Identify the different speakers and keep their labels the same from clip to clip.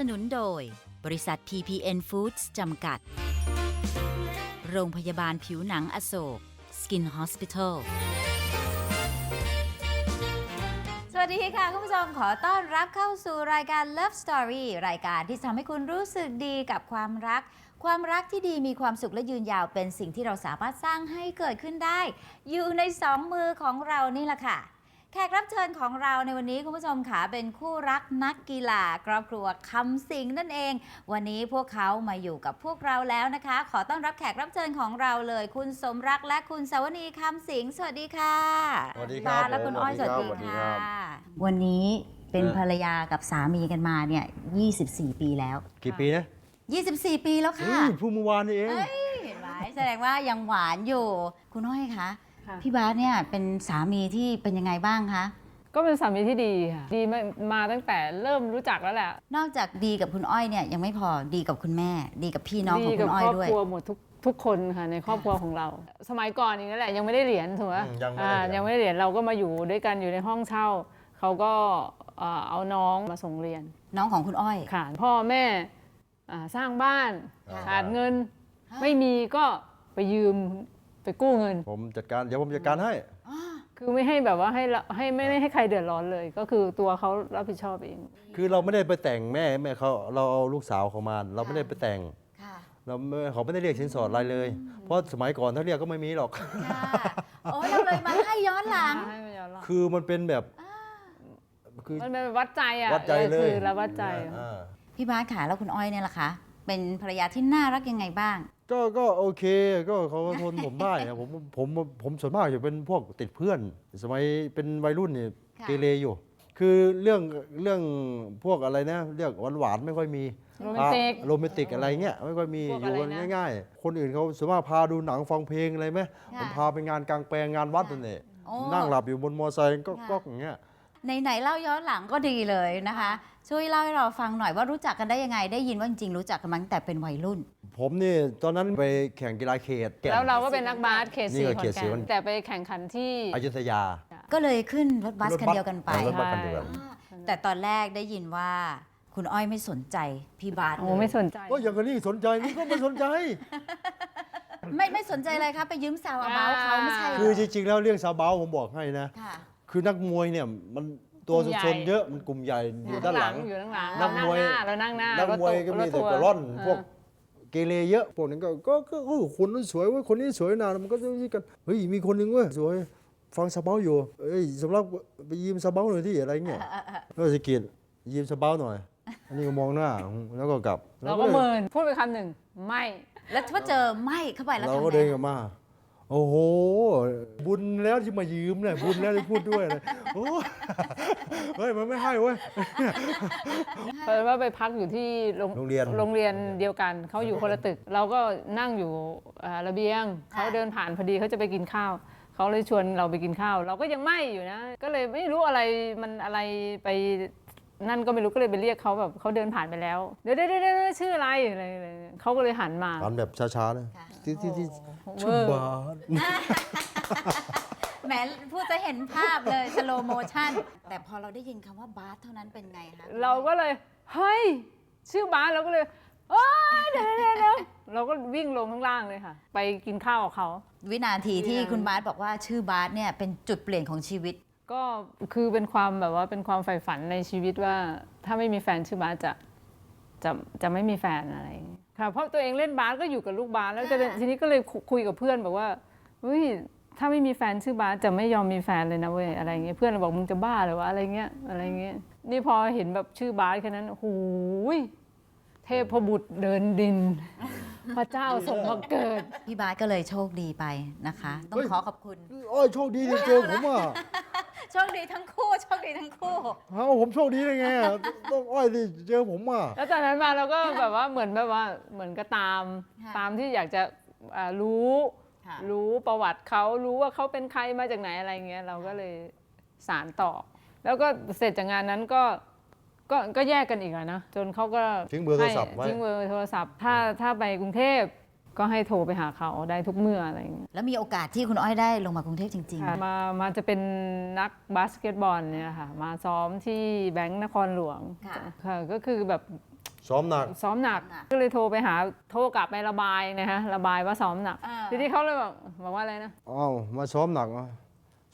Speaker 1: สนุนโดย บริษัท PPN Foods จำกัด โรงพยาบาลผิวหนังอโศก Skin Hospital
Speaker 2: สวัสดีค่ะ คุณผู้ชมขอต้อนรับเข้าสู่รายการ Love Story รายการที่ทำให้คุณรู้สึกดีกับความรัก ความรักที่ดีมีความสุขและยืนยาวเป็นสิ่งที่เราสามารถสร้างให้เกิดขึ้นได้ อยู่ในสองมือของเรานี่แหละค่ะ แขกรับเชิญของเราในวันนี้คุณผู้ชมค่ะเป็นคู่รักนักกีฬาครอบครัวคำสิงนั่นเอง วันนี้พวกเขามาอยู่กับพวกเราแล้วนะคะ ขอต้อนรับแขกรับเชิญของเราเลย คุณสมรักและคุณสาวนีคำสิงสวัสดีค่ะ
Speaker 3: สวัสดีครับา
Speaker 2: และคุณ
Speaker 3: ผม
Speaker 2: อ้อยส
Speaker 3: สวั
Speaker 2: วัส
Speaker 3: สดี
Speaker 2: ดี
Speaker 3: ครับสวัสดี
Speaker 2: ค่ะ
Speaker 3: ครับ
Speaker 2: วันนี้เป็น
Speaker 3: เออ
Speaker 2: ภรรยากับสามีกันมาเนี่ย 24 ปีแล้ว
Speaker 3: กี่ปีนะ
Speaker 2: 24 ปีแล้วค่ะ
Speaker 3: เฮ้ยเพิ่งเมื่อวานนี่เอง
Speaker 2: เอ้ยเห็นไหมแสดงว่ายังหวานอยู่ คุณอ้อยคะ
Speaker 4: ค่ะ
Speaker 2: พี่บาสเนี่ยเป็นสามีที่เป็นยังไงบ้างคะ
Speaker 4: ก็เป็นสามีที่ดีค่ะดีมามาตั้งแต่เริ่มรู้จักแล้วแหละ
Speaker 2: นอกจากดีกับคุณอ้อยเนี่ยยังไม่พอดีกับคุณแม่ ดีกับพี่น้องข
Speaker 4: ดี
Speaker 2: อง
Speaker 4: กั
Speaker 2: คุณอ้อ
Speaker 4: ค
Speaker 2: ย
Speaker 4: รอบ
Speaker 2: ด้วย
Speaker 4: ครัวหมดทุกทุกคนค่ะในครอบครัวของเรา สมัยก่อนอย่างนั้นแหละยังไม่ได้เหรียญถูกไหม
Speaker 3: อืมยังไม่ได้
Speaker 4: อ่า
Speaker 3: เหรียญ
Speaker 4: ยังไม่ได้เหรียญเราก็มาอยู่ด้วยกันอยู่ในห้องเช่าเขาก็เอ่อเอาน้องมาส่งเรียน
Speaker 2: น้องของคุณอ้อย
Speaker 4: ค่ะพ่อแม่อ่าสร้างบ้าน
Speaker 2: ค่ะ
Speaker 4: ขาดเงินไม่มีก็ไปยืม ไปกู้เงิน
Speaker 3: ผมจัดการเดี๋ยวผมจัดการให้
Speaker 4: คือไม่ให้แบบว่าให้เราให้ไม่ไม่ให้ใครเดือดร้อนเลย ก็คือตัวเขารับผิดชอบเอง
Speaker 3: คือเราไม่ได้ไปแต่งแม่แม่เขาเราเอาลูกสาวเขามาเราไม่ได้ไปแต่ง
Speaker 2: ค่ะ
Speaker 3: เราไม่เขาไม่ได้เรียกสินสอดอะไรเลย เพราะสมัยก่อนถ้าเรียกก็ไม่มีหรอก
Speaker 2: ค่ะ โอ้ยเราเลยมาให้ย้อนหลัง
Speaker 4: ให้มันยอมรับ
Speaker 3: คือมันเป็นแบบคือ
Speaker 4: มันเป็นวัดใจอะ
Speaker 3: วัดใจเลย
Speaker 4: คือเราวัดใจ
Speaker 3: อ่า
Speaker 2: พี่บาสขาแล้วคุณอ้อยเนี่ยล่ะคะ เป็นภรรยาที่น่ารักยังไงบ้าง
Speaker 3: ก็ก็โอเค ก็เขาก็ทนผมได้นะผมผมผมส่วนมากจะเป็นพวกติดเพื่อน สมัยเป็นวัยรุ่นเนี่ย
Speaker 2: ค่ะ
Speaker 3: เกเรอยู่ คือเรื่องเรื่องพวกอะไรนะเรื่องหวานหวานๆไม่ค่อยมี
Speaker 4: โรแมนติก
Speaker 3: โรแมนติกอะไรเงี้ยไม่ค่อยมี
Speaker 4: พวก
Speaker 3: อ
Speaker 4: อะไร
Speaker 3: ยู่กัน
Speaker 4: นะ
Speaker 3: ง่าย ๆ คนอื่นเขาสามารถพาดูหนังฟังเพลงอะไรไหม
Speaker 2: ค่ะ
Speaker 3: ผมพาไปงานกลางแปลงงานวัดนั่นแหละ
Speaker 2: โอ้
Speaker 3: นั่งหลับอยู่บนมอไซค์ก็
Speaker 2: ค่ะ
Speaker 3: ก็อย่างเงี้ย
Speaker 2: ไหนๆเล่าย้อนหลังก็ดีเลยนะคะ ช่วยเล่าให้เราฟังหน่อยว่ารู้จักกันได้ยังไง ได้ยินว่าจริงๆรู้จักกันมาตั้งแต่เป็นวัยรุ่น
Speaker 3: ผมนี่ตอนนั้นไปแข่งกีฬาเขตแก่น
Speaker 4: แล้วเราก็เป็นนักบาสเขต
Speaker 3: นี่
Speaker 4: สี่
Speaker 3: ก็
Speaker 4: ขอ
Speaker 3: เข
Speaker 4: น
Speaker 3: ตสี่
Speaker 4: แก่
Speaker 3: ขอน
Speaker 4: นแต่ไปแข่งขันที่
Speaker 3: อยุธยา
Speaker 2: ก็เลยขึ้นรถบัสคันเดียวกันไป
Speaker 3: รถบัสคันเดียวกัน
Speaker 2: อ่าแต่ตอนแรกได้ยินว่าคุณอ้อยไม่สนใจพี่บาส
Speaker 4: โอ้
Speaker 2: เลย
Speaker 4: ไม่สนใจ
Speaker 3: ก็อย่างนี้สนใจนี่ก็ไม่สนใจ
Speaker 2: ไม่ไม่สนใจเลยครับไปยืมสาวอาเบาเขาไม่ใช่เหร
Speaker 3: คือจริงๆแล้วเรื่องซาเบาผมบอกให้นะ
Speaker 2: ค่ะ
Speaker 3: คือนักมวยเนี่ยมัน ตัว
Speaker 4: กลุ่มใหญ่
Speaker 3: ชนๆเยอะมันกลุ่มใหญ่อยู่ด้านหลัง
Speaker 4: อยู่ด้านหลัง
Speaker 3: นั
Speaker 4: เรา
Speaker 3: ก
Speaker 4: นั่
Speaker 3: ม
Speaker 4: ง
Speaker 3: วย
Speaker 4: หน้าเรานั่งหน้า
Speaker 3: นัก
Speaker 4: รถ
Speaker 3: มวย
Speaker 4: ตู้
Speaker 3: ก็มี
Speaker 4: รถ
Speaker 3: แต่
Speaker 4: ทัว
Speaker 3: กระร่อน
Speaker 4: เพ
Speaker 3: วกเกเรเยอะพวกนั้นก็ก็ก็โอ้คนนั้นสวยเว้ยคนนี้สวยนานมันก็จะนี่กันเฮ้ยมีคนหนึงเว้ยสวยฟังซาเบาอยู่เอ้ยสำหรับไปยืมซาเบาหน่อยที่อะไรเงี้ยก็สะกิดยืมซาเบาหน่อย อันนี้ก็มองหน้าแล้วก็กลับ
Speaker 4: เราก็เมินพูดไปคำหนึ่งไม่
Speaker 2: แล้วถ้าเจอไม่เข้าไปแล้ว
Speaker 3: เรา
Speaker 2: ทำ
Speaker 3: ก็
Speaker 2: ไง
Speaker 3: เดินกลับมา โอ้โห บุญแล้วที่มายืมเนี่ยบุญแล้วที่พูดด้วยเลยโอ้เฮ้ยมันไม่ให้เว้ย
Speaker 4: เพราะว่าไปพักอยู่ที่โรง
Speaker 3: โรงเรียน
Speaker 4: โรงเรียนเดียวกัน เขาอยู่คนละตึก เราก็นั่งอยู่อ่าระเบียง เขาเดินผ่านพอดีเขาจะไปกินข้าว เขาเลยชวนเราไปกินข้าว เราก็ยังไม่อยู่นะ ก็เลยไม่รู้อะไรมันอะไรไป นั่นก็ไม่รู้ก็เลยไปเรียกเขาแบบเขาเดินผ่านไปแล้ว เดี๋ยวเดี๋ยวเดี๋ยวเดี๋ยวชื่ออะไรอะไรอะไรเขาก็เลยหันมา
Speaker 3: ผ่านแบบช้าๆนะที่ที่ที่
Speaker 4: เว
Speaker 3: ชุบ
Speaker 4: อร์
Speaker 3: บาท
Speaker 2: แหมพูดจะเห็นภาพเลยสโลโมชั่น แต่พอเราได้ยินคำว่าบาสเท่านั้นเป็นไงคะ
Speaker 4: เราก็เลย เฮ้ย ชื่อบาสเราก็เลยโอ๊ยเดี๋ยวเดี๋ยวเดี๋ยวเราก็วิ่งลงข้างล่างเลยค่ะ ไปกินข้าวกับเขา
Speaker 2: วินาทีที่
Speaker 4: วินาที
Speaker 2: คุณบาสบอกว่าชื่อบาสเนี่ยเป็นจุดเปลี่ยนของชีวิต
Speaker 4: ก็คือเป็นความแบบว่าเป็นความใฝ่ฝันในชีวิตว่าถ้าไม่มีแฟนชื่อบาสจะจะจะไม่มีแฟนอะไรอย่างเงี้ยค่ะเพราะตัวเองเล่นบาสก็อยู่กับลูกบาสแล้วจะ
Speaker 2: ค่ะ
Speaker 4: ทีนี้ก็เลยคุคุยกับเพื่อนบอกว่าเฮ้ยถ้าไม่มีแฟนชื่อบาสจะไม่ยอมมีแฟนเลยนะเว้ยอะไรเงี้ยเพื่อนเราบอกมึงจะบ้าเหรอวะอะไรเงี้ยอะไรเงี้ยนี่พอเห็นแบบชื่อบาสแค่นั้นโอ้โหยเทพบุตรเดินดิน พระเจ้าส่งมาเกิด
Speaker 2: พี่บาสก็เลยโชคดีไปนะคะ ต้อง
Speaker 3: เฮ้ย
Speaker 2: ขอขอบคุณ
Speaker 3: โอ้ยโชคดีที่เจอผมอะ
Speaker 2: โชคดีทั้งคู่โชคดีทั้งคู่
Speaker 3: เอ้าผมโชคดีได้ไงอะต้องอ้อยที่เจอผมอะ
Speaker 4: แล้วจากนั้นมาเราก็แบบว่าเหมือนแบบว่าเหมือนก็ตาม
Speaker 2: ค่ะ
Speaker 4: ตามที่อยากจะอ่ารู้
Speaker 2: ค่ะ
Speaker 4: รู้ประวัติเขารู้ว่าเขาเป็นใครมาจากไหนอะไรเงี้ยเราก็เลยสารต่อ แล้วก็เสร็จจากงานนั้นก็ก็ก็แยกกันอีกอะนะจนเขาก็
Speaker 3: ทิ้งเบอร์โทรศัพท์ไว้
Speaker 4: ให้ทิ้งเบอร์โทรศัพท์ถ้าถ้าไปกรุงเทพ ก็ให้โทรไปหาเขาได้ทุกเมื่ออะไรเงี้ย
Speaker 2: แล้วมีโอกาสที่คุณอ้อยได้ลงมากรุงเทพจริง
Speaker 4: ค่ะมามาจะเป็นนักบาสเกตบอลเนี่ยค่ะ มาซ้อมที่แบงค์นครหลวง
Speaker 2: ค่ะ
Speaker 4: ค่ะก็คือแบบ
Speaker 3: ซ้อมหนัก
Speaker 4: ซ้อมหนัก
Speaker 2: หนัก
Speaker 4: ก็เลยโทรไปหาโทรกลับไประบายนะฮะระบายว่าซ้อมหนัก
Speaker 2: อ่า
Speaker 4: ทีนี้เขาเลยบอกบอกว่าอะไรนะ
Speaker 3: อ้าวมาซ้อมหนักเหรอ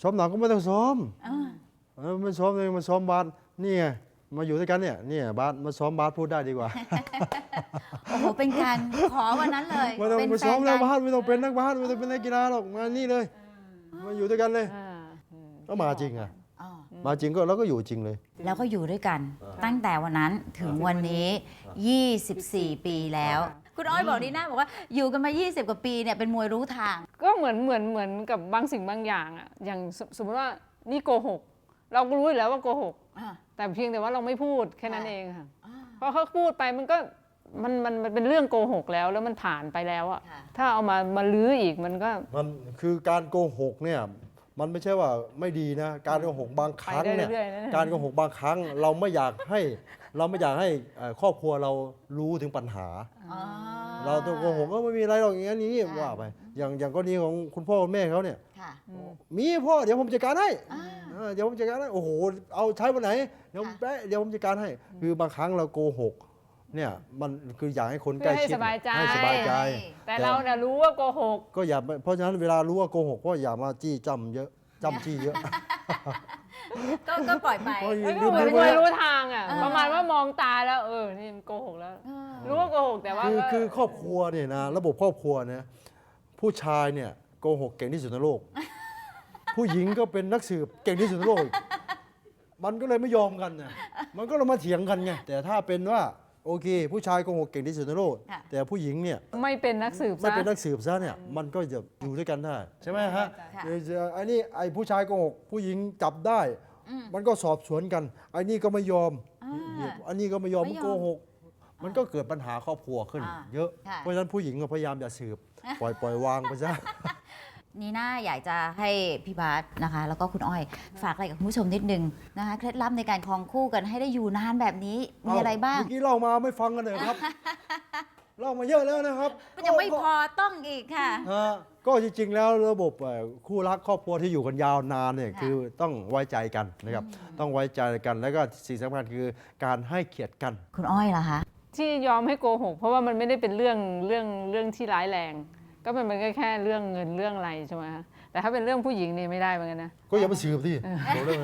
Speaker 3: ซ้อมหนักก็ไม่ต้องซ้อม
Speaker 2: อ่า
Speaker 3: เออมันซ้อมเลยมันซ้อมบาสนี่ไง มาอยู่ด้วยกันเนี่ยเนี่ยบาสมาซ้อมบาสพูดได้ดีกว่า
Speaker 2: โอ้โห เป็นการขอวันนั้นเลย
Speaker 3: ไม่ต้อง
Speaker 2: เป็น
Speaker 3: มา
Speaker 2: แฟ
Speaker 3: ซ้อนม
Speaker 2: กั
Speaker 3: แล้ว
Speaker 2: น
Speaker 3: บาสไม่ต้องเป็นนักบาสไม่ต้องเป็นนักกีฬาหรอกมานี่เลย มาอยู่ด้วยกันเลย
Speaker 4: อ่าอืม
Speaker 3: ก็มาจริงอะ
Speaker 2: อ๋อ
Speaker 3: มาจริงก็เราก็อยู่จริงเลย
Speaker 2: แล้วก็อยู่ด้วยกัน ตั้งแต่วันนั้นถึงวันนี้ 24 ปีแล้ว คุณอ้อยบอกดีนะบอกว่าอยู่กันมา 20 กว่าปีเนี่ยเป็นมวยรู้ทาง
Speaker 4: ก็เหมือนเหมือนเหมือนกับบางสิ่งบางอย่างอะอย่างสสมมติว่านี่โกหก เราก็รู้อยู่แล้วว่าโกหก
Speaker 2: อ่า
Speaker 4: แต่เพียงแต่ว่าเราไม่พูดแค่นั้น
Speaker 2: ค่ะ
Speaker 4: เองค่ะ
Speaker 2: อ่า
Speaker 4: เพราะเขาพูดไปมันก็มันมันมันเป็นเรื่องโกหกแล้วแล้วมันผ่านไปแล้วอะ
Speaker 2: ค่ะ
Speaker 4: ถ้าเอามามาลื้ออีกมันก็
Speaker 3: มันคือการโกหกเนี่ยมันไม่ใช่ว่าไม่ดีนะ การโกหกบางครั้งเนี่ย
Speaker 4: ไปได้เรื่อยๆนะ
Speaker 3: การโกหกบางครั้งเราไม่อยากให้เราไม่อยากให้เอ่อครอบครัวเรารู้ถึงปัญหา
Speaker 2: อ๋อ
Speaker 3: เราต้องโกหกก็ไม่มีอะไรหรอกอย่างนี้นอย่างนี้
Speaker 2: ค่ะ
Speaker 3: ว่าไปอย่างอย่างกรณีของคุณพ่อคุณแม่เขาเนี่ย
Speaker 2: ค่ะ
Speaker 3: มีพ่อเดี๋ยวผมจัดการให้
Speaker 2: อ่า
Speaker 3: เออเดี๋ยวผมจัดการให้โอ้โหเอาใช้วันไหนเดี๋ยว
Speaker 2: ค่ะ
Speaker 3: แป๊ะเดี๋ยวผมจัดการให้ คือบางครั้งเราโกหกเนี่ยมันคืออยากให้คนใก
Speaker 4: เพื่
Speaker 3: ล้
Speaker 4: อให้
Speaker 3: ชิด
Speaker 4: สบายใจ
Speaker 3: ให้สบายใจ
Speaker 4: แต่เราเนี่ยรู้ว่าโกหก
Speaker 3: ก็อย่าไปเพราะฉะนั้นเวลารู้ว่าโกหกก็อย่ามาจี้จำเยอะจำจี้เยอะ
Speaker 2: ก็ก็ปล่อยไป
Speaker 3: โอ้ย
Speaker 4: แล้ว
Speaker 3: ลื
Speaker 4: ก็
Speaker 3: ม
Speaker 4: เหมือน
Speaker 3: ไป
Speaker 4: มวย
Speaker 3: แล้ว
Speaker 4: รู้ทางอะ
Speaker 2: อ่า
Speaker 4: ประมาณว่ามองตาแล้วเออ นี่มันโกหกแล้ว
Speaker 2: เออ
Speaker 4: รู้ว่าโกหกแต่ว่า
Speaker 3: คือ
Speaker 4: ก็
Speaker 3: คือครอบครัวเนี่ยนะระบบครอบครัวเนี่ยผู้ชายเนี่ย โกหกเก่งที่สุดในโลก ผู้หญิงก็เป็นนักสืบเก่งที่สุดในโลกอีกมันก็เลยไม่ยอมกันนะมันก็เลยมาเถียงกันไงแต่ถ้าเป็นว่าโอเค ผู้ชายโกหกเก่งที่สุดในโลก
Speaker 2: ค่ะ
Speaker 3: แต่ผู้หญิงเนี่ย
Speaker 4: ไม่เป็นนักสืบ
Speaker 3: ไม่
Speaker 4: ซะ
Speaker 3: เป็นนักสืบซะเนี่ยมันก็จะอยู่ด้วยกันได้ ใช่ไหมฮะ
Speaker 2: ค่ะ
Speaker 3: เดี๋ยวจะไอ้นี่ไอ้ผู้ชายโกหกผู้หญิงจับได้
Speaker 2: อืม
Speaker 3: มันก็สอบสวนกันไอ้นี่ก็ไม่ยอม
Speaker 2: อ่า
Speaker 3: อันนี้ก็ไม่ยอม
Speaker 2: ไม่
Speaker 3: มัน
Speaker 2: ยอม
Speaker 3: โกหก มันก็เกิดปัญหาครอบครัวขึ้น
Speaker 2: อ่า
Speaker 3: เยอะ
Speaker 2: ค่ะ
Speaker 3: เพราะฉะนั้นผู้หญิงก็พยายามอย่าสืบ ปล่อยปล่อยวางไปซะ
Speaker 2: นีน่าอยากจะให้พี่บาสนะคะ แล้วก็คุณอ้อยฝากอะไรกับคุณผู้ชมนิดนึงนะคะเคล็ดลับในการครองคู่กันให้ได้อยู่นานแบบนี้มีอะไรบ้าง
Speaker 3: เมื่อกี้เล่ามาไม่ฟังกันเลยครับ เล่ามาเยอะแล้วนะครับ
Speaker 2: ก็ยังไม่พอต้องอีกค่ะ
Speaker 3: ฮะก็จริงๆ แล้วระบบเอ่อคู่รักครอบครัวที่อยู่กันยาวนานเนี่ย
Speaker 2: ค่ะ
Speaker 3: คือต้องไว้ใจกันนะครับ ต้องไว้ใจกันแล้วก็สิ่งสำคัญคือการให้เกียรติกัน
Speaker 2: คุณอ้อยล่ะคะ
Speaker 4: ที่ยอมให้โกหกเพราะว่ามันไม่ได้เป็นเรื่องเรื่องเรื่องที่ร้ายแรง ก็เป็นมันก็แค่เรื่องเงินเรื่องอะไรใช่ไหมคะแต่ถ้าเป็นเรื่องผู้หญิงนี่ไม่ได้เหมือนกันนะ
Speaker 3: ก็อย่าไปสืบที่บอกเลย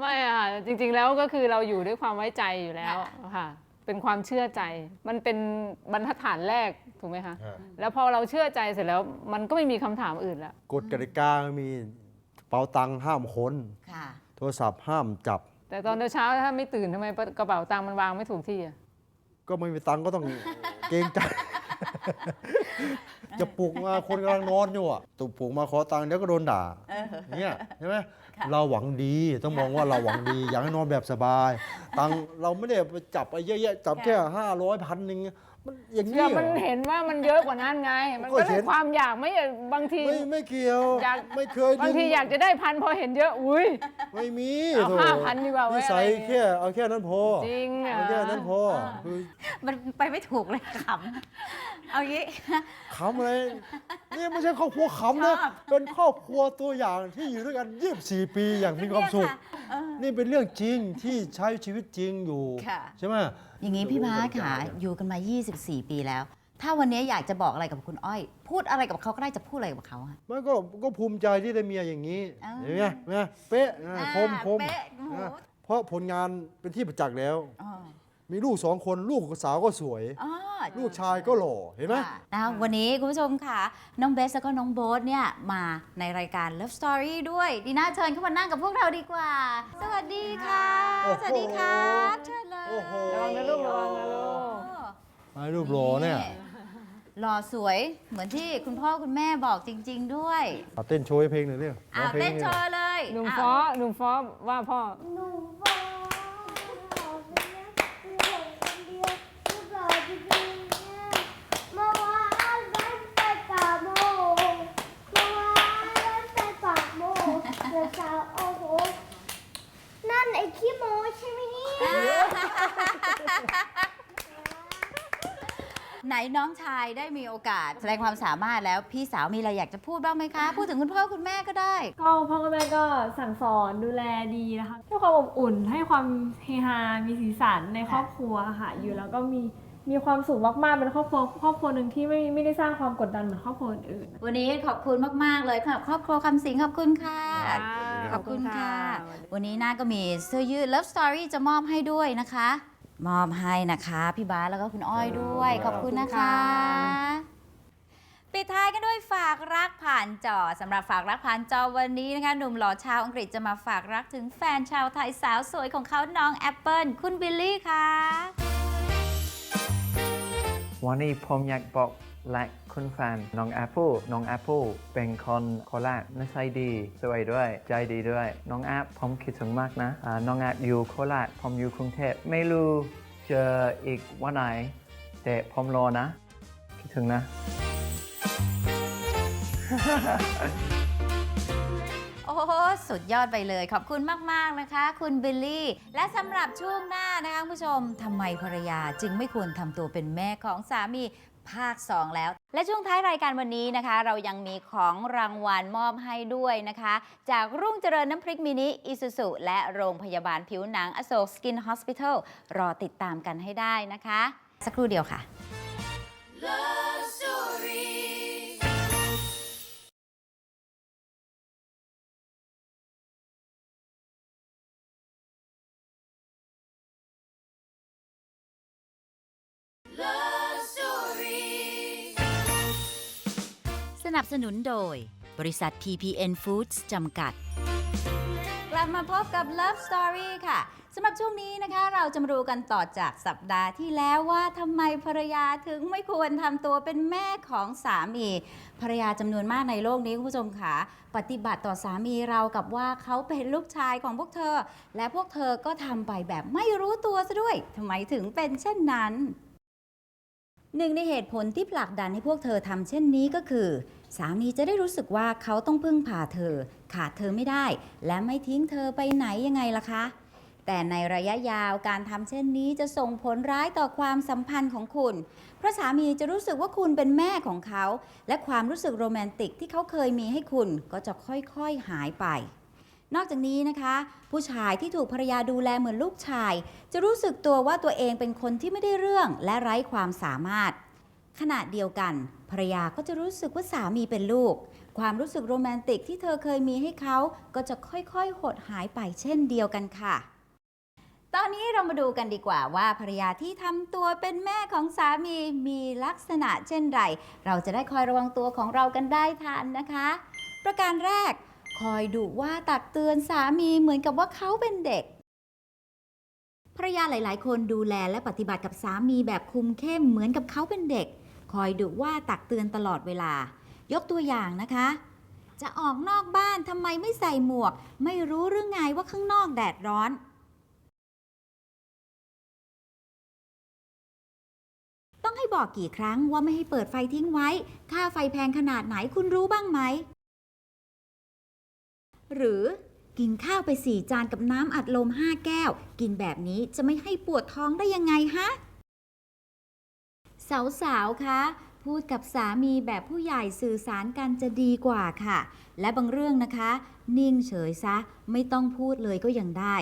Speaker 4: ไม่อะจริงๆแล้วก็คือเราอยู่ด้วยความไว้ใจอยู่แล้วค่ะ เป็นความเชื่อใจ มันเป็นบรรทัดฐานแรกถูกไหมคะ
Speaker 3: ฮะ
Speaker 4: แล้วพอเราเชื่อใจเสร็จแล้ว มันก็ไม่มีคำถามอื่นแล้ว
Speaker 3: กฎกติกามีเป๋าตังค์ห้ามค้น
Speaker 2: ค่ะ
Speaker 3: โทรศัพท์ห้ามจับ
Speaker 4: แต่ตอนเช้าๆถ้าไม่ตื่นทำไมกระเป๋าตังค์มันวางไม่ถูกที่อะ
Speaker 3: ก็ไม่มีตังค์ก็ต้องเกรงใจ จะปลุกมาคนกำลังนอนอยู่อะตุกปลุกมาขอตังค์เดี๋ยวก็โดนด่าเนี่ยใช่ไหมเราหวังดีต้องมองว่าเราหวังดี อยากให้นอนแบบสบาย ตังค์เราไม่ได้ไปจับไปเยอะแยะจับแค่ห้าร้อยพันหนึ่งมันอย่างนี้
Speaker 4: เชื่อ
Speaker 3: เหร
Speaker 4: มัน
Speaker 3: อ
Speaker 4: เห็นว่ามันเยอะกว่านั้นไง มันก็
Speaker 3: ก็
Speaker 4: เล
Speaker 3: เห็
Speaker 4: ย
Speaker 3: น
Speaker 4: ความอยากไม่บางที
Speaker 3: ไม่ไม่เกี่ยว
Speaker 4: อยาก
Speaker 3: ไม่เคย
Speaker 4: บางทีอยากจะได้พันพอเห็นเยอะอุ้ย
Speaker 3: ไม่มี
Speaker 4: เอา
Speaker 3: โถ
Speaker 4: 5,000ดีกว่าไว้
Speaker 3: นิสัย
Speaker 4: อะไรเนี่ย
Speaker 3: แค่เอาแค่นั้นพอ
Speaker 4: จริงอะ
Speaker 3: เอาแค่นั้นพอคือ
Speaker 2: มันไปไม่ถูกเลยขำ เอางี้
Speaker 3: ขำอะไรนี่ไม่ใช่ครอบครัวขำนะ
Speaker 2: ชอบ
Speaker 3: เป็นครอบครัวตัวอย่างที่อยู่ด้วยกัน 24 ปีอย่างมีความสุขนี่เป็นเรื่องจริงที่ใช้ชีวิตจริงอยู่
Speaker 2: ค่ะ
Speaker 3: ใช่ไหม
Speaker 2: อย่างนี้พี่บาสค่ะ อยู่กันมา 24 ปีแล้ว ถ้าวันนี้อยากจะบอกอะไรกับคุณอ้อย พูดอะไรกับเขาก็ได้จะพูดอะไรกับเขาอะ
Speaker 3: มันก็ก็ภูมิใจที่ได้เมียอย่างนี้
Speaker 2: อ่า
Speaker 3: เห็นไหมเห็นไหมเป๊ะอ่าคมคม
Speaker 2: เป๊ะโอ้โห
Speaker 3: อ่าเพราะผลงานเป็นที่ประจักษ์แล้ว
Speaker 2: อ๋อ
Speaker 3: มีลูกสองคนลูกสาวก็สวย
Speaker 2: อ๋อ
Speaker 3: ลูกชายก็หล่อเห็นไหม
Speaker 2: ค่ะนะคะวันนี้คุณผู้ชมค่ะ น้องเบสแล้วก็น้องโบ๊ทเนี่ยมาในรายการ Love Story ด้วย ดีน่าเชิญเข้ามานั่งกับพวกเราดีกว่า สวัสดีค่ะ
Speaker 3: โอ้โห
Speaker 2: สวัสดีครับเชิญเลย
Speaker 3: โอ้โห
Speaker 4: ระวังนะลูกระวังนะลูก
Speaker 3: ไอ้รูปหล่อเนี่ย
Speaker 2: หล่อสวยเหมือนที่คุณพ่อคุณแม่บอกจริง ๆ ด้วย
Speaker 3: อะเต้นโชว์ให้เพลงหน่อยเร็ว
Speaker 2: อ่า
Speaker 3: ร้องพลง
Speaker 2: เต้น
Speaker 3: ให้
Speaker 2: โช
Speaker 3: หอย
Speaker 2: ว์เลย
Speaker 4: หนุ่ม
Speaker 2: อะ
Speaker 4: ฟ้อหนุ่มฟ้อว่าพ่อ
Speaker 5: หนูบอกหนูเป็นคนเดียวหนูบอกจริงๆเมื่อวานฉันไปป่าโมงเมื่อวานฉันไปป่าโมงเดี๋ยวสาวโอ้โห นั่นไอ้ขี้โมใช่ไหมเนี่ย
Speaker 2: ไหนน้องชายได้มีโอกาสแสดงความสามารถแล้วพี่สาวมีอะไรอยากจะพูดบ้างไหมคะ พูดถึงคุณพ่อคุณแม่ก็ได้
Speaker 6: ก็พ่อกับแม่ก็สั่งสอนดูแลดีนะคะให้ความอบอุ่นให้ความเฮฮา มีสีสันในครอบครัวค่ะ อยู่แล้วก็มีมีความสุขมากๆเป็นครอบครัวครอบครัวหนึ่งที่ไม่ไม่ได้สร้างความกดดันเหมือนครอบครัวอื่นๆ
Speaker 2: วันนี้ขอบคุณมาก ๆ เลยค่ะครอบครัวคำสิงขอบคุณค่ะ ขอบคุณค่ะ วันนี้น่าก็มีเสื้อยืด Love Story จะมอบให้ด้วยนะคะ มอบให้นะคะ พี่บาสแล้วก็คุณอ้อยด้วย ขอบคุณนะคะ ปิดท้ายกันด้วยฝากรักผ่านจอสำหรับฝากรักผ่านจอวันนี้นะคะหนุ่มหล่อชาวอังกฤษจะมาฝากรักถึงแฟนชาวไทยสาวสวยของเขาน้องแอปเปิลคุณบิลลี่ค่ะ
Speaker 7: วันนี้ผมอยากบอก และคุณแฟนน้องแอปเปิลน้องแอปเปิลเป็นคนโคราชนิสัยดีสวยด้วย ใจดีด้วย น้องแอปผมคิดถึงมากนะอ่าน้องแอปอยู่โคราชผมอยู่กรุงเทพไม่รู้เจออีกวันไหน แต่ผมรอนะ คิดถึงนะ
Speaker 2: โอ้โหสุดยอดไปเลย ขอบคุณมาก ๆ นะคะ คุณบิลลี่ และสำหรับช่วงหน้านะคะคุณผู้ชมทำไมภรรยาจึงไม่ควรทำตัวเป็นแม่ของสามี ภาค 2 แล้ว และช่วงท้ายรายการวันนี้นะคะ เรายังมีของรางวัลมอบให้ด้วยนะคะ จากรุ่งเจริญน้ำพริกมินิอิสุสุและโรงพยาบาลผิวหนังอโศกสกินฮอสพิทอลรอติดตามกันให้ได้นะคะ สักครู่เดียวค่ะ
Speaker 1: ส นับสนุนโดย บริษัท PPN Foods จำกัด
Speaker 2: กลับมาพบกับ Love Story ค่ะสำหรับช่วงนี้นะคะเราจะมาดูกันต่อจากสัปดาห์ที่แล้วว่าทำไมภรรยาถึงไม่ควรทำตัวเป็นแม่ของสามี ภรรยาจำนวนมากในโลกนี้คุณผู้ชมค่ะปฏิบัติต่อสามีเรากับว่าเขาเป็นลูกชายของพวกเธอ และพวกเธอก็ทำไปแบบไม่รู้ตัวซะด้วยทำไมถึงเป็นเช่นนั้นหนึ่งในเหตุผลที่ผลักดันให้พวกเธอทำเช่นนี้ก็คือ สามีจะได้รู้สึกว่าเขาต้องพึ่งพาเธอ ขาดเธอไม่ได้ และไม่ทิ้งเธอไปไหนยังไงล่ะคะ แต่ในระยะยาวการทำเช่นนี้จะส่งผลร้ายต่อความสัมพันธ์ของคุณ เพราะสามีจะรู้สึกว่าคุณเป็นแม่ของเขา และความรู้สึกโรแมนติกที่เขาเคยมีให้คุณก็จะค่อยๆหายไปนอกจากนี้นะคะ ผู้ชายที่ถูกภรรยาดูแลเหมือนลูกชาย จะรู้สึกตัวว่าตัวเองเป็นคนที่ไม่ได้เรื่องและไร้ความสามารถ ขณะเดียวกันภรรยาก็จะรู้สึกว่าสามีเป็นลูก ความรู้สึกโรแมนติกที่เธอเคยมีให้เขาก็จะค่อยๆ หดหายไปเช่นเดียวกันค่ะ ตอนนี้เรามาดูกันดีกว่าว่าภรรยาที่ทำตัวเป็นแม่ของสามีมีลักษณะเช่นไร เราจะได้คอยระวังตัวของเรากันได้ทันนะคะ ประการแรก คอยดุว่าตักเตือนสามีเหมือนกับว่าเขาเป็นเด็กภรรยาหลาย ๆ คนดูแลและปฏิบัติกับสามีแบบคุมเข้มเหมือนกับเขาเป็นเด็ก คอยดุว่าตักเตือนตลอดเวลา ยกตัวอย่างนะคะ จะออกนอกบ้านทำไมไม่ใส่หมวก ไม่รู้เรื่องไงว่าข้างนอกแดดร้อน ต้องให้บอกกี่ครั้งว่าไม่ให้เปิดไฟทิ้งไว้ ค่าไฟแพงขนาดไหนคุณรู้บ้างไหม หรือกินข้าวไปสี่จานกับน้ำอัดลมห้าแก้ว กินแบบนี้จะไม่ให้ปวดท้องได้ยังไงฮะ สาวๆคะพูดกับสามีแบบผู้ใหญ่สื่อสารกันจะดีกว่าค่ะ และบางเรื่องนะคะ นิ่งเฉยซะ ไม่ต้องพูดเลยก็ยังได้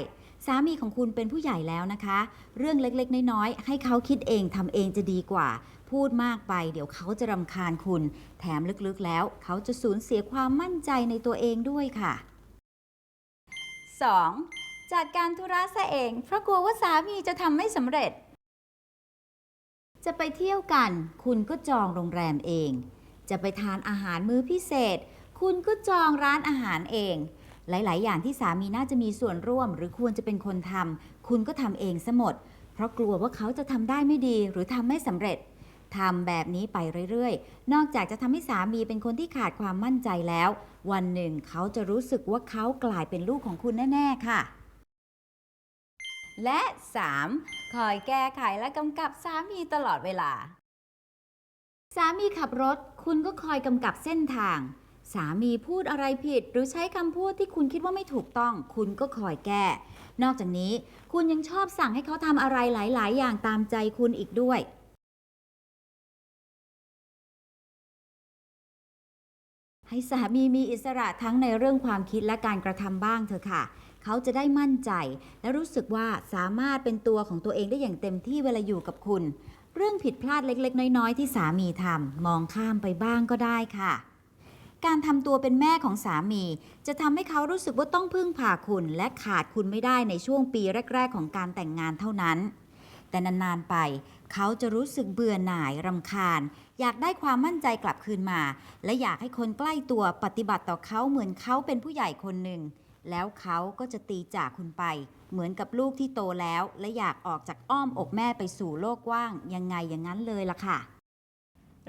Speaker 2: สามีของคุณเป็นผู้ใหญ่แล้วนะคะ เรื่องเล็กๆ น้อยๆ ให้เขาคิดเองทำเองจะดีกว่า พูดมากไป เดี๋ยวเขาจะรำคาญคุณ แถมลึกๆแล้ว เขาจะสูญเสียความมั่นใจในตัวเองด้วยค่ะ 2. จัดการธุระซะเองเพราะกลัวว่าสามีจะทำไม่สำเร็จ จะไปเที่ยวกัน คุณก็จองโรงแรมเอง จะไปทานอาหารมื้อพิเศษ คุณก็จองร้านอาหารเอง หลาย ๆ อย่างที่สามีน่าจะมีส่วนร่วม หรือควรจะเป็นคนทำคุณก็ทำเองซะหมด เพราะกลัวว่าเขาจะทำได้ไม่ดีหรือทำไม่สำเร็จทำแบบนี้ไปเรื่อย ๆ นอกจากจะทำให้สามีเป็นคนที่ขาดความมั่นใจแล้ว วันหนึ่งเขาจะรู้สึกว่าเขากลายเป็นลูกของคุณแน่ ๆ ค่ะ และ 3. คอยแก้ไขและกำกับสามีตลอดเวลา สามีขับรถ คุณก็คอยกำกับเส้นทาง สามีพูดอะไรผิด หรือใช้คำพูดที่คุณคิดว่าไม่ถูกต้อง คุณก็คอยแก้ นอกจากนี้คุณยังชอบสั่งให้เขาทำอะไรหลาย ๆ อย่างตามใจคุณอีกด้วย ให้สามีมีอิสระทั้งในเรื่องความคิดและการกระทำบ้างเถอะค่ะ เขาจะได้มั่นใจ และรู้สึกว่าสามารถเป็นตัวของตัวเองได้อย่างเต็มที่เวลาอยู่กับคุณ เรื่องผิดพลาดเล็กๆ น้อยๆ ที่สามีทำมองข้ามไปบ้างก็ได้ค่ะ การทำตัวเป็นแม่ของสามี จะทำให้เขารู้สึกว่าต้องพึ่งพาคุณและขาดคุณไม่ได้ในช่วงปีแรก ๆ ของการแต่งงานเท่านั้น แต่นานๆไปเขาจะรู้สึกเบื่อหน่ายรำคาญ อยากได้ความมั่นใจกลับคืนมา และอยากให้คนใกล้ตัวปฏิบัติต่อเขาเหมือนเขาเป็นผู้ใหญ่คนหนึ่ง แล้วเขาก็จะตีจากคุณไป เหมือนกับลูกที่โตแล้ว และอยากออกจากอ้อมอกแม่ไปสู่โลกกว้าง ยังไงอย่างนั้นเลยล่ะค่ะ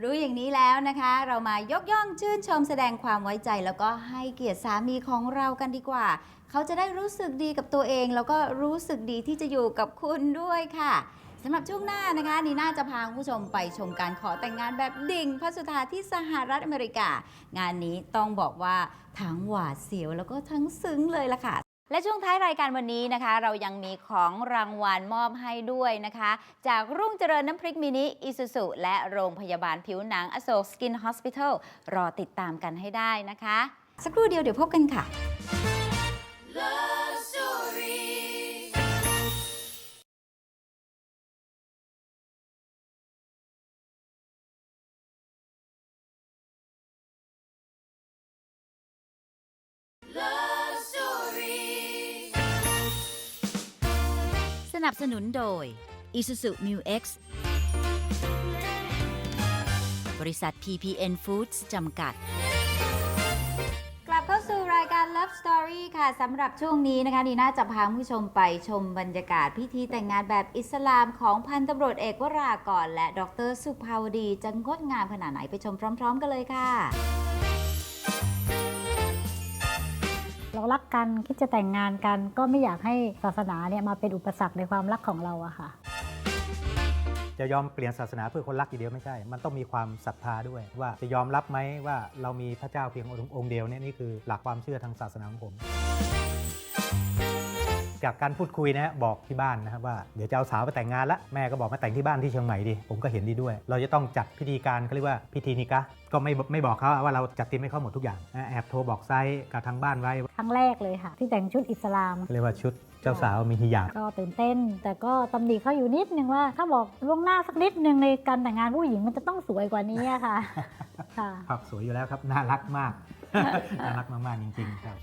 Speaker 2: รู้อย่างนี้แล้วนะคะ เรามายกย่องชื่นชมแสดงความไว้ใจ แล้วก็ให้เกียรติสามีของเรากันดีกว่า เขาจะได้รู้สึกดีกับตัวเอง แล้วก็รู้สึกดีที่จะอยู่กับคุณด้วยค่ะ สำหรับช่วงหน้านะคะนีน่าจะพาคุณผู้ชมไปชมการขอแต่งงานแบบดิ่งพระสุธาที่สหรัฐอเมริกา งานนี้ต้องบอกว่าทั้งหวาดเสียวแล้วก็ทั้งซึ้งเลยล่ะค่ะ และช่วงท้ายรายการวันนี้นะคะ เรายังมีของรางวัลมอบให้ด้วยนะคะ จากรุ่งเจริญน้ำพริกมินิอิสุสุและโรงพยาบาลผิวหนังอโศกสกินฮอสพิทอลรอติดตามกันให้ได้นะคะ สักครู่เดียวเดี๋ยวพบกันค่ะ
Speaker 1: ส บสนุนโดย Isuzu Mu X บริษัท PPN Foods จำกัด
Speaker 2: กลับเข้าสู่รายการ Love Story ค่ะสำหรับช่วงนี้นะคะนีน่าจะพาผู้ชมไปชมบรรยากาศพิธีแต่งงานแบบอิสลามของพันตำรวจเอกวรากรและดรสุภาวดีจะงดงามขนาดไหนไปชมพร้อม ๆ กันเลยค่ะ
Speaker 8: เรารักกันคิดจะแต่งงานกัน ก็ไม่อยากให้ศาสนาเนี่ยมาเป็นอุปสรรคในความรักของเราอะค่ะ
Speaker 9: จะยอมเปลี่ยนศาสนาเพื่อคนรักอย่างเดียวไม่ใช่ มันต้องมีความศรัทธาด้วย ว่าจะยอมรับไหมว่าเรามีพระเจ้าเพียงองค์เดียวเนี่ยนี่คือหลักความเชื่อทางศาสนาของผม จากการพูดคุยนะฮะบอกที่บ้านนะครับว่าเดี๋ยวจะเอาสาวไปแต่งงานละแม่ก็บอกมาแต่งที่บ้านที่เชียงใหม่ดิผมก็เห็นดีด้วย เราจะต้องจัดพิธีการเขาเรียกว่าพิธีนิกะห์ก็ไม่ไม่บอกเขาว่าเราจัดเตรียมให้เขาหมดทุกอย่างนะแอบโทรบอกไซส์กับทางบ้านไว้
Speaker 8: ครั้งแรกเลยค่ะ ที่แต่งชุดอิสลาม
Speaker 9: เรียกว่าชุดเจ้าสาวมีฮิญาบ
Speaker 8: ก็ตื่นเต้น แต่ก็ตำหนิเขาอยู่นิดนึงว่า ถ้าบอกล่วงหน้าสักนิดนึงในการแต่งงานผู้หญิงมันจะต้องสวยกว่านี้อะค่ะ ค่ะ
Speaker 9: ครับสวยอยู่แล้วครับน่ารักมากน่ารักมากๆจริงๆครับ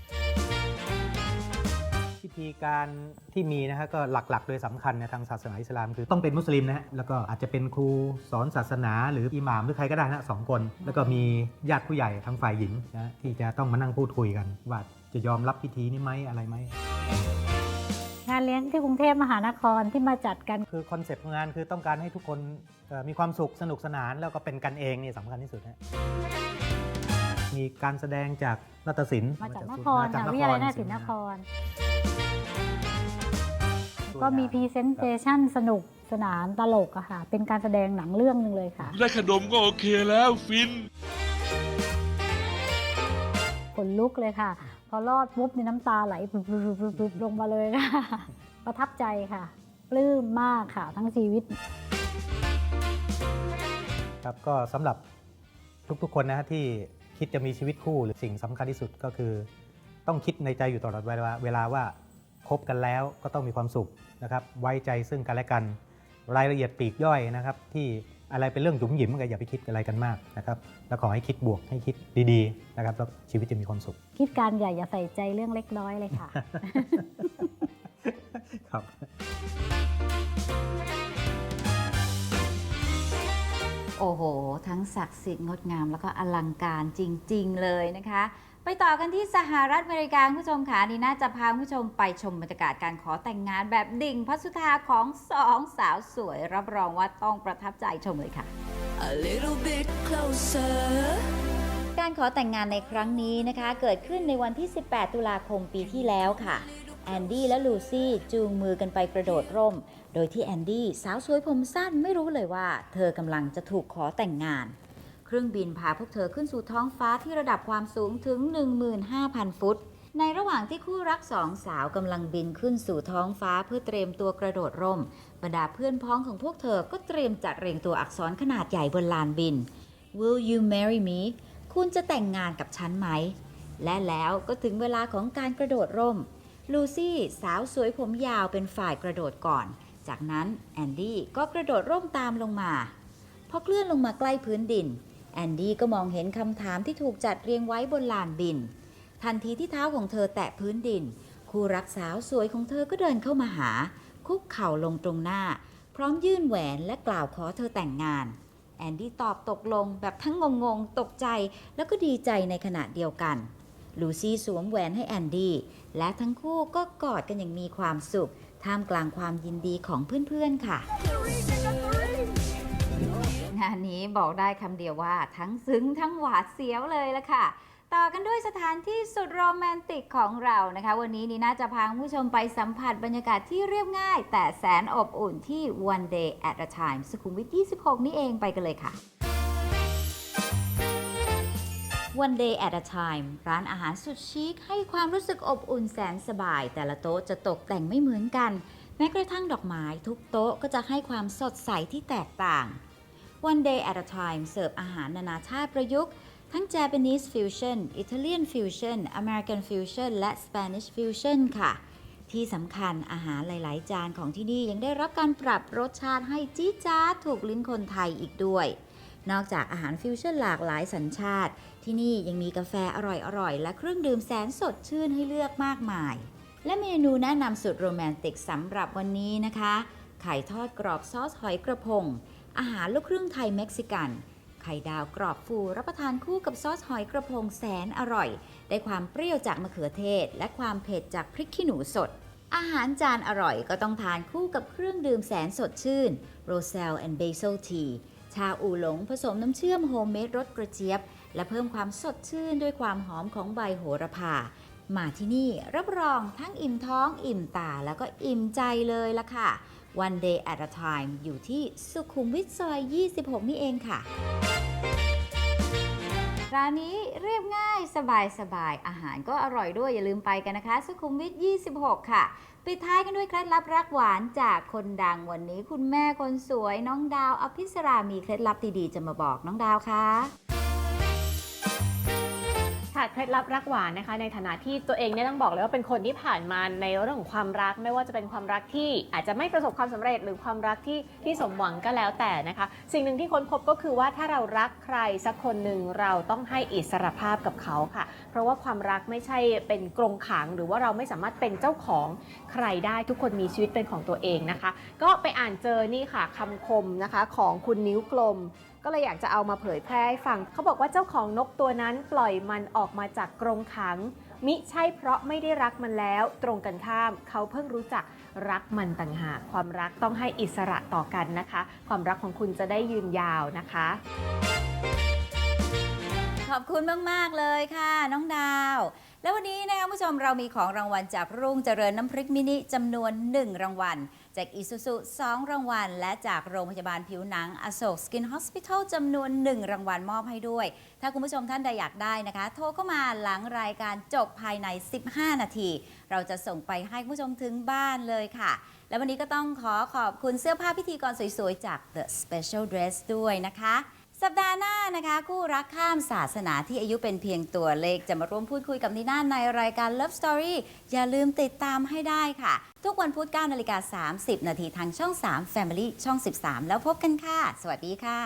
Speaker 9: พิธีการที่มีนะฮะก็หลักๆ โดยสำคัญในทางศาสนาอิสลามคือต้องเป็นมุสลิมนะฮะแล้วก็อาจจะเป็นครูสอนศาสนา หรืออิหม่ามหรือใครก็ได้นะสองคน แล้วก็มีญาติผู้ใหญ่ทางฝ่ายหญิงนะที่จะต้องมานั่งพูดคุยกัน ว่าจะยอมรับพิธีนี้ไหมอะไรไหม
Speaker 8: งานเลี้ยงที่กรุงเทพมหานครที่มาจัดกัน
Speaker 9: คือคอนเซปต์ของงานคือต้องการให้ทุกคนเอ่อมีความสุขสนุกสนานแล้วก็เป็นกันเองนี่สำคัญที่สุดฮะมีการแสดงจากนาฏศิลป์
Speaker 8: มาจากน
Speaker 9: ศู
Speaker 8: คร
Speaker 9: มาจาก
Speaker 8: ค่ะวิทยาลัยนาฏศิลป์นคร ก็มีพรีเซนเตชันสนุกสนานตลกอะค่ะ เป็นการแสดงหนังเรื่องหนึ่งเลยค่ะ
Speaker 10: ได้ขนมก็โอเคแล้วฟิน
Speaker 8: ขนลุกเลยค่ะ พอรอดปุ๊บนี่น้ำตาไหลปรึบๆๆๆลงมาเลยค่ะ ประทับใจค่ะ ปลื้มมากค่ะทั้งชีวิต
Speaker 9: ครับก็สำหรับทุกๆคนนะฮะที่คิดจะมีชีวิตคู่หรือสิ่งสำคัญที่สุดก็คือ ต้องคิดในใจอยู่ตลอดเวลาเวลาว่า คบกันแล้วก็ต้องมีความสุขนะครับ ไว้ใจซึ่งกันและกัน รายละเอียดปลีกย่อยนะครับ ที่อะไรเป็นเรื่องหยุมหยิมก็อย่าไปคิดอะไรกันมากนะครับ แล้วขอให้คิดบวกให้คิดดีๆนะครับแล้วชีวิตจะมีความสุข
Speaker 8: คิดการใหญ่อย่าใส่ใจเรื่องเล็กน้อยเลยค่ะ
Speaker 9: ครับ
Speaker 2: โอ้โห ทั้งศักดิ์สิทธิ์งดงามแล้วก็อลังการจริง ๆ เลยนะคะ ไปต่อกันที่สหรัฐอเมริกาคุณผู้ชมค่ะนีน่าจะพาคุณผู้ชมไปชมบรรยากาศการขอแต่งงานแบบดิ่งพัสุธาของสองสาวสวย รับรองว่าต้องประทับใจชมเลยค่ะ
Speaker 11: a little bit closer
Speaker 2: การขอแต่งงานในครั้งนี้นะคะ เกิดขึ้นในวันที่ 18 ตุลาคมปีที่แล้วค่ะ แอนดี้และลูซี่จูงมือกันไปกระโดดร่ม โดยที่แอนดี้สาวสวยผมสั้นไม่รู้เลยว่า เธอกำลังจะถูกขอแต่งงาน เครื่องบินพาพวกเธอขึ้นสู่ท้องฟ้าที่ระดับความสูงถึง 15,000 ฟุต ในระหว่างที่คู่รักสองสาวกำลังบินขึ้นสู่ท้องฟ้าเพื่อเตรียมตัวกระโดดร่ม บรรดาเพื่อนพ้องของพวกเธอก็เตรียมจัดเรียงตัวอักษรขนาดใหญ่บนลานบิน Will you marry me คุณจะแต่งงานกับฉันไหม และแล้วก็ถึงเวลาของการกระโดดร่ม ลูซี่สาวสวยผมยาวเป็นฝ่ายกระโดดก่อน จากนั้นแอนดี้ก็กระโดดร่มตามลงมา พอเคลื่อนลงมาใกล้พื้นดิน แอนดี้ก็มองเห็นคำถามที่ถูกจัดเรียงไว้บนลานบิน ทันทีที่เท้าของเธอแตะพื้นดิน คู่รักสาวสวยของเธอก็เดินเข้ามาหา คุกเข่าลงตรงหน้า พร้อมยื่นแหวนและกล่าวขอเธอแต่งงาน แอนดี้ตอบตกลงแบบทั้งงงๆ ตกใจแล้วก็ดีใจในขณะเดียวกันลูซี่สวมแหวนให้แอนดี้และทั้งคู่ก็กอดกันอย่างมีความสุข ท่ามกลางความยินดีของเพื่อนๆค่ะ งานนี้บอกได้คำเดียวว่าทั้งซึ้งทั้งหวาดเสียวเลยละค่ะ ต่อกันด้วยสถานที่สุดโรแมนติกของเรานะคะ วันนี้นีน่าจะพาคุณผู้ชมไปสัมผัสบรรยากาศที่เรียบง่าย แต่แสนอบอุ่นที่ One Day at a Time สุขุมวิท 26 นี่เองไปกันเลยค่ะ One Day at a Time ร้านอาหารสุดชิคให้ความรู้สึกอบอุ่นแสนสบาย แต่ละโต๊ะจะตกแต่งไม่เหมือนกัน แม้กระทั่งดอกไม้ทุกโต๊ะก็จะให้ความสดใสที่แตกต่าง One Day at a Time เสิร์ฟอาหารนานาชาติประยุกต์ ทั้ง Japanese Fusion Italian Fusion American Fusion และ Spanish Fusion ค่ะ ที่สำคัญอาหารหลาย ๆ จานของที่นี่ยังได้รับการปรับรสชาติให้จี๊ดจ๊าถูกลิ้นคนไทยอีกด้วย นอกจากอาหารฟิวชั่นหลากหลายสัญชาติ ที่นี่ยังมีกาแฟอร่อย ๆ และเครื่องดื่มแสนสดชื่นให้เลือกมากมาย และเมนูแนะนำสุดโรแมนติกสำหรับวันนี้นะคะ ไข่ทอดกรอบซอสหอยกระพง อาหารลูกครึ่งไทยเม็กซิกัน ไข่ดาวกรอบฟูรับประทานคู่กับซอสหอยกระพงแสนอร่อย ได้ความเปรี้ยวจากมะเขือเทศ และความเผ็ดจากพริกขี้หนูสด อาหารจานอร่อยก็ต้องทานคู่กับเครื่องดื่มแสนสดชื่นโรเซลแอนด์เบซิลทีชาอูหลงผสมน้ำเชื่อมโฮมเมดรสกระเจี๊ยบ และเพิ่มความสดชื่นด้วยความหอมของใบโหระพา มาที่นี่รับรองทั้งอิ่มท้องอิ่มตาแล้วก็อิ่มใจเลยละค่ะ One day at a time อยู่ที่สุขุมวิทซอย 26 นี่เองค่ะ ร้านนี้เรียบง่ายสบายสบายอาหารก็อร่อยด้วยอย่าลืมไปกันนะคะ สุขุมวิท 26 ค่ะ ปิดท้ายกันด้วยเคล็ดลับรักหวานจากคนดังวันนี้ คุณแม่คนสวยน้องดาวอภิสรามีเคล็ดลับดีๆ จะมาบอกน้องดาวค่ะ
Speaker 12: ค่ะเคล็ดลับรักหวานนะคะ ในฐานะที่ตัวเองเนี่ยต้องบอกเลยว่าเป็นคนที่ผ่านมาในเรื่องของความรัก ไม่ว่าจะเป็นความรักที่อาจจะไม่ประสบความสำเร็จหรือความรักที่ที่สมหวังก็แล้วแต่นะคะ สิ่งหนึ่งที่ค้นพบก็คือว่าถ้าเรารักใครสักคนหนึ่งเราต้องให้อิสรภาพกับเขาค่ะ เพราะว่าความรักไม่ใช่เป็นกรงขัง หรือว่าเราไม่สามารถเป็นเจ้าของใครได้ทุกคนมีชีวิตเป็นของตัวเองนะคะ ก็ไปอ่านเจอนี่ค่ะคำคมนะคะของคุณนิ้วกลม ก็เลยอยากจะเอามาเผยแพร่ให้ฟัง เขาบอกว่าเจ้าของนกตัวนั้นปล่อยมันออกมาจากกรงขัง มิใช่เพราะไม่ได้รักมันแล้ว ตรงกันข้าม เขาเพิ่งรู้จักรักมันต่างหาก ความรักต้องให้อิสระต่อกันนะคะ ความรักของคุณจะได้ยืนยาวนะคะ
Speaker 2: ขอบคุณมาก ๆ เลยค่ะ น้องดาว แล้ววันนี้นะคะผู้ชมเรามีของรางวัลจากรุ่งเจริญน้ำพริกมินิจำนวน 1 รางวัล จากอีซูซุ2รางวัล และจากโรงพยาบาลผิวหนังอโศกสกินฮอสพิทอลจำนวน 1 รางวัลมอบให้ด้วย ถ้าคุณผู้ชมท่านใดอยากได้นะคะ โทรเข้ามาหลังรายการจบภายใน 15 นาที เราจะส่งไปให้คุณผู้ชมถึงบ้านเลยค่ะ และวันนี้ก็ต้องขอขอบคุณเสื้อผ้าพิธีกรสวยๆ จาก The Special Dress ด้วยนะคะ สัปดาห์หน้านะคะ คู่รักข้ามศาสนาที่อายุเป็นเพียงตัวเลข จะมาร่วมพูดคุยกับนีน่าในรายการ Love Story อย่าลืมติดตามให้ได้ค่ะ ทุกวันพุธ9นาฬิกา30 นาทีทางช่อง 3 Family ช่อง 13 แล้วพบกันค่ะ สวัสดีค่ะ